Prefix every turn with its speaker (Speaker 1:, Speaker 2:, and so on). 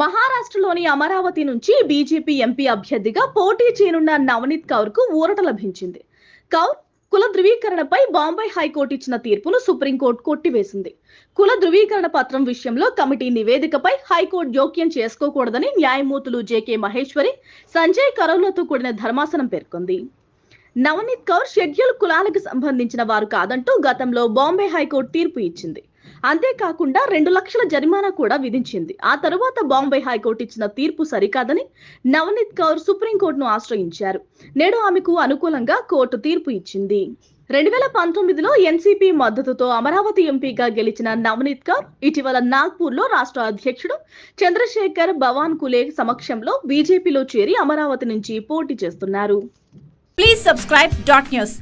Speaker 1: మహారాష్ట్రలోని అమరావతి నుంచి BJP MP అభ్యర్థిగా పోటీ చేయనున్న నవనీత్ కౌర్కు ఊరట లభించింది. కౌర్ కుల ధృవీకరణపై బాంబే హైకోర్టు ఇచ్చిన తీర్పును సుప్రీంకోర్టు కొట్టివేసింది. కుల ధృవీకరణ పత్రం విషయంలో కమిటీ నివేదికపై హైకోర్టు జోక్యం చేసుకోకూడదని న్యాయమూర్తులు జేకే మహేశ్వరి సంజయ్ కరోలతో కూడిన ధర్మాసనం పేర్కొంది. నవనీత్ కౌర్ షెడ్యూల్ కులాలకు సంబంధించిన వారు కాదంటూ గతంలో బాంబే హైకోర్టు తీర్పు ఇచ్చింది. అంతేకాకుండా రెండు లక్షల జరిమానా కూడా విధించింది. ఆ తర్వాత బాంబే హైకోర్టు ఇచ్చిన తీర్పు సరికాదని నవనీత్ కౌర్ సుప్రీంకోర్టును ఆశ్రయించారు. నేడు ఆమెకు అనుకూలంగా కోర్టు తీర్పు ఇచ్చింది. రెండు వేల పంతొమ్మిదిలో ఎన్సీపీ మద్దతుతో అమరావతి ఎంపీగా గెలిచిన నవనీత్ కౌర్ ఇటీవల నాగ్పూర్లో రాష్ట్ర అధ్యక్షుడు చంద్రశేఖర్ భవాన్ కులే సమక్షంలో బీజేపీలో చేరి అమరావతి నుంచి పోటీ చేస్తున్నారు.
Speaker 2: Please subscribe dot news